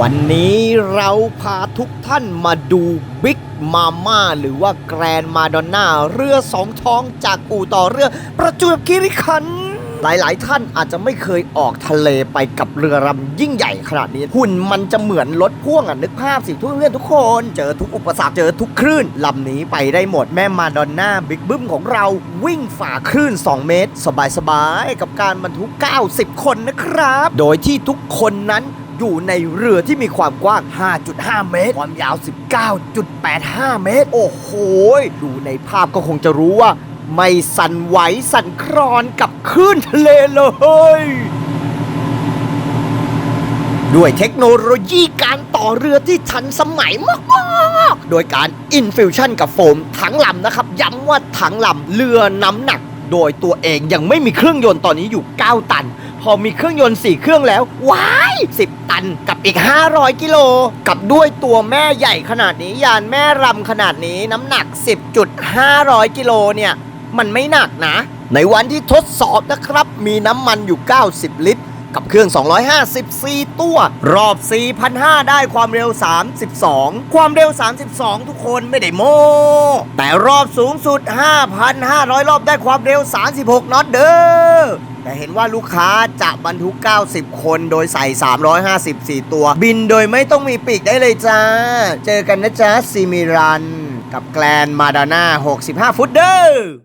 วันนี้เราพาทุกท่านมาดูบิ๊กมาม่าหรือว่าแกรนมาดอนน่าเรือสองท้องจากอู่ต่อเรือ ประจวบคีรีขันธ์หลาย ๆ ท่านอาจจะไม่เคยออกทะเลไปกับเรือลำยิ่งใหญ่ขนาดนี้ หุ่นมันจะเหมือนรถพ่วงอะนึกภาพสิทุกเพื่อนทุกคน เจอทุกอุปสรรคเจอทุกคลื่นลำนี้ไปได้หมดแม่มาดอนน่าบิ๊กบึ้มของเราวิ่งฝ่าคลื่น 2 เมตร สบาย ๆ กับการบรรทุก 90 คนนะครับ โดยที่ทุกคนนั้น อยู่ในเรือที่มีความกว้าง 5.5 เมตร ความยาว 19.85 เมตร โอ้โห ดูในภาพก็คงจะรู้ว่า ไม่สั่นไหวสั่นคลอนกับคลื่นทะเลเลย ด้วยเทคโนโลยีการต่อเรือที่ทันสมัยมากๆ โดยการอินฟิวชั่นกับโฟมทั้งลำนะครับ ย้ำว่าทั้งลำเรือน้ำหนัก โดยตัวเองยังไม่มีเครื่องยนต์ตอนนี้อยู่ 9 ตัน พอมีเครื่องยนต์ 4 เครื่องแล้ว ว้าย 10 ตันกับอีก 500 กิโล กับด้วยตัวแม่ใหญ่ขนาดนี้ ยานแม่รำขนาดนี้น้ำหนัก 10.500 กิโลเนี่ย มันไม่หนักนะ ในวันที่ทดสอบนะครับ มีน้ำมันอยู่ 90 ลิตร กับเครื่อง 254 ตัว รอบ 4,500 ได้ความเร็ว 32 ความเร็ว 32 ทุกคนไม่ได้โม้แต่รอบสูงสุด 5,500 รอบได้ความเร็ว 36น็อตเด้อ เห็นว่าลูกค้าจะบรรทุก 90 คนโดยใส่ 354 ตัว บินโดยไม่ต้องมีปีกได้เลยจ้า เจอกันนะจ๊ะซีมิรัน กับแกลนมาดาน่า65 ฟุตเด้อ